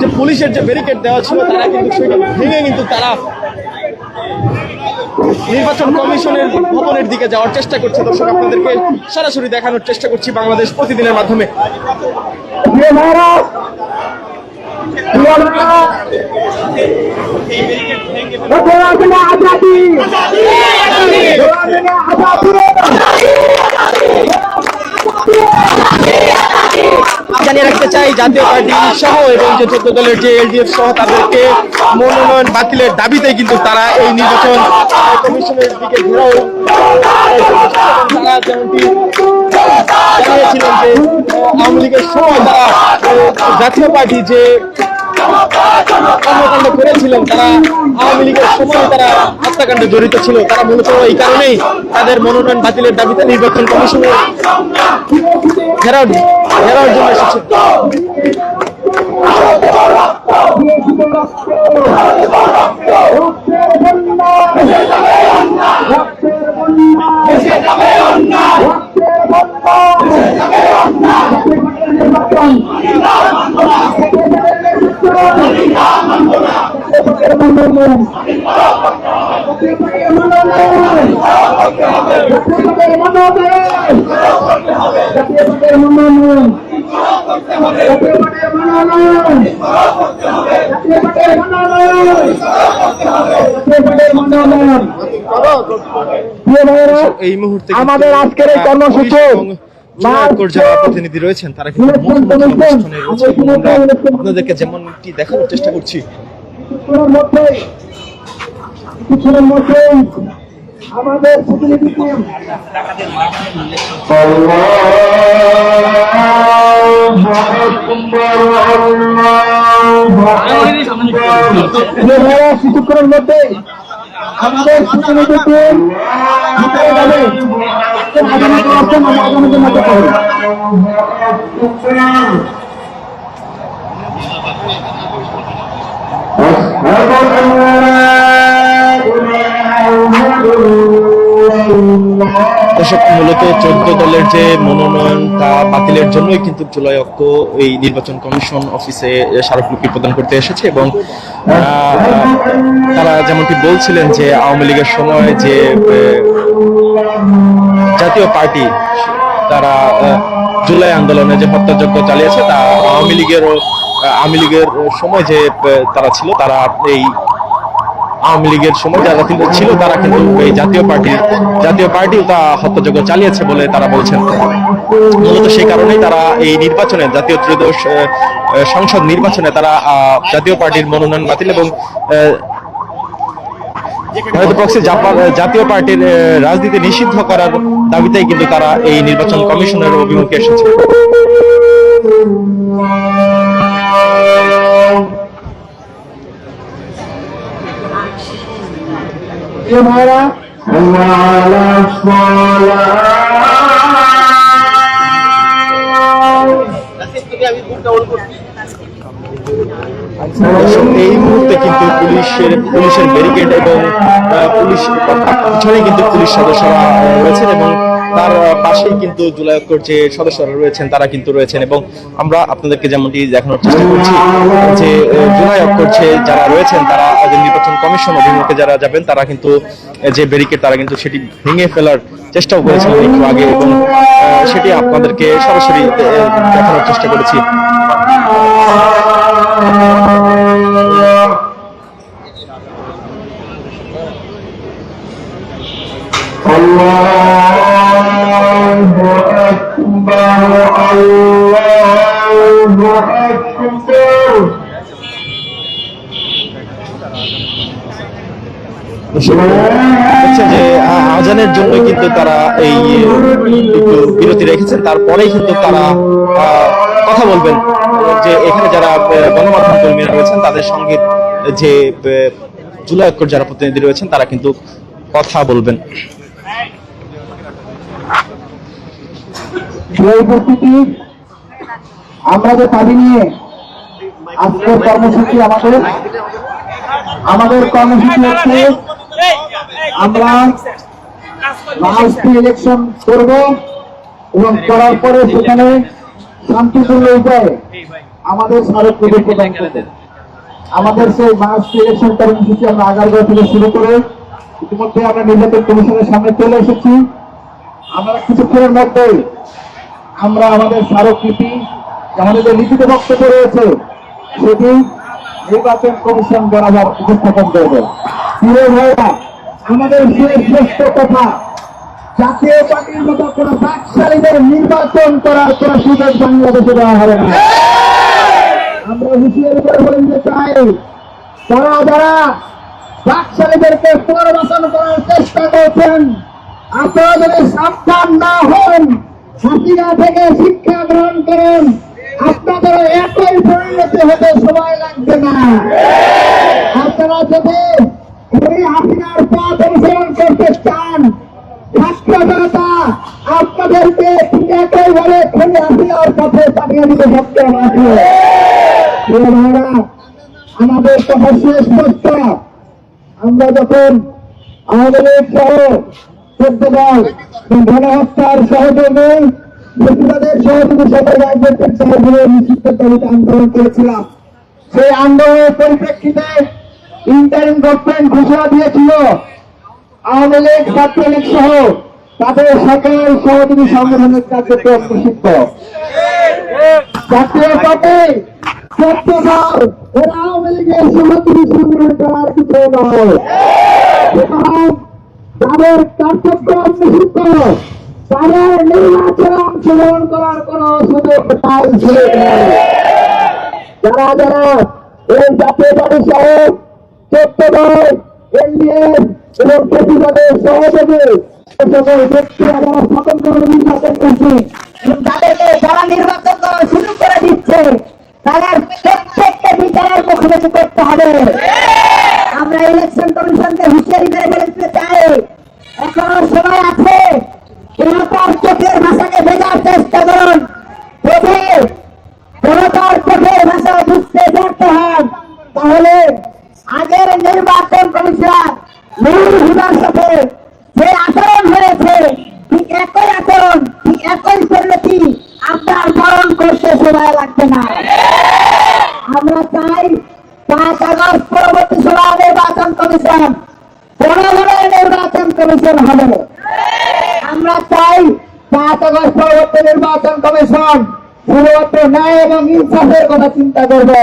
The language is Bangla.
যে- পুলিশের যে ব্যারিকেড দেওয়া ছিল, তারা কিন্তু সেটা ভেঙে কিন্তু তারা নির্বাচন কমিশনের ভবনের দিকে যাওয়ার চেষ্টা করছে। দর্শক, আপনাদেরকে সরাসরি দেখানোর চেষ্টা করছি বাংলাদেশ প্রতিদিনের মাধ্যমে। জানিয়ে রাখতে চাই, জাতীয় পার্টি সহ এবং যে চোদ্দ দলের যে এলডিএফ সহ তাদেরকে মনোনয়ন বাতিলের দাবিতে কিন্তু তারা এই নির্বাচন কমিশনের দিকে ঘেরাও। তারা যেমনটি জানিয়েছিলেন যে আওয়ামী লীগের সময় তারা জাতীয় পার্টি যে কর্মকাণ্ড করেছিলেন তারা, আওয়ামী লীগের সময় তারা হত্যাকাণ্ডে জড়িত ছিল। তারা মূলত এই কারণেই তাদের মনোনয়ন বাতিলের দাবিতে নির্বাচন কমিশনের ঘেরাও জন্য এসেছে। এই মুহূর্তে আমাদের আজকের এই কর্মসূচি প্রতিনিধি রয়েছেন তারা কিন্তু আপনাদেরকে যেমনটি দেখানোর চেষ্টা করছি কিছুক্ষণের মধ্যেই আমাদের প্রতিনিধি টিম যে ভাইরা কিছুক্ষণের মধ্যেই আমাদের প্রতিনিধি টিম ভিতরে যাবে। আগামী মধ্যে দর্শক মূলত চোদ্দ দলের যে মনোনয়ন তা বাতিলের জন্যই কিন্তু জুলাই অক্ষ এই নির্বাচন কমিশন অফিসে স্মারকলিপি প্রদান করতে এসেছে এবং তারা যেমনটি বলছিলেন যে আওয়ামী লীগের সময় যে জাতীয় পার্টি তারা জুলাই আন্দোলনে যে হত্যাযজ্ঞ চালিয়েছে তা আওয়ামী লীগেরও, আওয়ামী লীগের সময় যে তারা ছিল, তারা এই আওয়ামী লীগের সময় যারা ছিল তারা কিন্তু এই জাতীয় পার্টি জাতীয় পার্টি তা হত্যাযজ্ঞ চালিয়েছে বলে তারা বলছেন। মূলত সেই কারণেই তারা এই নির্বাচনে জাতীয় ত্রয়োদশ সংসদ নির্বাচনে তারা জাতীয় পার্টির মনোনয়ন বাতিল এবং আহ, ভারত পক্ষে জাতীয় পার্টির রাজনীতি নিষিদ্ধ করার দাবিতেই কিন্তু তারা এই নির্বাচন কমিশনের অভিমুখে এসেছে। যে ভাইরা দর্শক, এই মুহূর্তে কিন্তু পুলিশের পুলিশের ব্যারিকেড এবং পুলিশ পিছনে কিন্তু পুলিশ সদস্যরা রয়েছেন এবং তার পাশেই কিন্তু জুলাই ঐক্যর যে সদস্যরা রয়েছেন, তারা কিন্তু রয়েছেন এবং আমরা আপনাদেরকে যেমনটি দেখানোর চেষ্টা করছি, যে জুলাই ঐক্যর যে যারা রয়েছেন, তারা নির্বাচন কমিশন অভিমুখে যারা যাবেন, তারা কিন্তু যে ব্যারিকেড তারা কিন্তু সেটি ভেঙে ফেলার চেষ্টাও করেছিলেন একটু আগে এবং সেটি আপনাদেরকে সরাসরি দেখানোর চেষ্টা করেছি। হচ্ছে যে আজানের জন্য কিন্তু তারা এই একটু বিরতি রেখেছেন, তারপরেই কিন্তু তারা কথা বলবেন। যে, এখানে যারা গণমাধ্যম কর্মীরা রয়েছেন, তাদের সঙ্গে যে জুলাই যারা প্রতিনিধি রয়েছেন, তারা কিন্তু কথা বলবেন। উপস্থিতি আমরা যে দাবি নিয়ে আজকের কর্মসূচি আমাদের আমাদের কর্মসূচি হচ্ছে আমরা ইলেকশন করব এবং করার পরে সেখানে শান্তিপূর্ণ উপায়ে আমাদের স্মারকলিপি প্রদান করতে আমাদের সেই মাস ইলেকশন কর্মসূচি আমরা আগারগাঁও থেকে শুরু করে ইতিমধ্যে আমরা নির্বাচন কমিশনের সামনে চলে এসেছি। আমরা কিছুক্ষণের মধ্যেই আমরা আমাদের স্মারকলিপি, আমাদের যে লিখিত বক্তব্য রয়েছে, সেটি নির্বাচন কমিশন বরাবর উপস্থাপন করবে। আমাদের শ্রেষ্ঠ কথা, জাতীয় পার্টির মতো কোন বাকশালীদের নির্বাচন করার কোন সুযোগ বাংলাদেশে দেওয়া হবে না। আমরা হুঁশিয়ারি করে বলে দিতে চাই তারা যারা বাকশালীদেরকে পুনর্বাসন করার চেষ্টা করছেন, আপনারা যদি সাবধান না হন হাসিনা থেকে শিক্ষা গ্রহণ করেন। আপনাদের একই পরিণতি হতে সময় লাগবে না। আপনারা যদি এই হাসিনার পথ অনুসরণ করতে চান আপনাদেরকে পথে আমাদের কথা সুস্পষ্ট আমরা যখন লীগ সহ চোদ্দ দল গণহত্যার সহযোগী বেশিরভাগের সহযোগী সাথে রাজনৈতিক সহযোগী নিশ্চিত দাবিতে আন্দোলন করেছিলাম। সেই আন্দোলনের পরিপ্রেক্ষিতে ইন্টারিম গভর্নমেন্ট ঘোষণা দিয়েছিল, আওয়ামী লীগ, ছাত্রলীগ সহ তাদের সকল সহযোগী সংগঠনের কার্যক্রম নিষিদ্ধ জাতীয় পার্টি সত্য দল আওয়ামী লীগের সহযোগী সংগ্রহ করার কিছু নয় তাদের কার্যক্রম নিষিদ্ধ তাদের নির্বাচনে অংশগ্রহণ করার কোন সুযোগ সুযোগ নেই যারা যারা এই জাতীয় পার্টি সহ এবং প্রতিবাদের সহযোগী তাদেরকে করা দিচ্ছে বিচারের আমরা ইলেকশন কমিশনকে হুঁশিয়ারি করে বলে দিতে চাই এখনও সময় আছে। জনতার চোখের ভাষাকে বোঝার চেষ্টা করুন। যদি জনতার চোখের ভাষা বুঝতে ব্যর্থ হন, তাহলে আগের নির্বাচন কমিশন নুরুল হুদার সাথে যে আচরণ হয়েছে, ঠিক একই আচরণ, ঠিক একই পরিণতি আপনার বরণ করতে সময় লাগবে না। আমরা চাই পাঁচ আগস্ট পরবর্তী সময় নির্বাচন কমিশন কমিশন হবে আমরা চাই পাঁচ আগস্ট পরবর্তী নির্বাচন কমিশন শুধুমাত্র ন্যায় এবং ইনসাফের কথা চিন্তা করবে।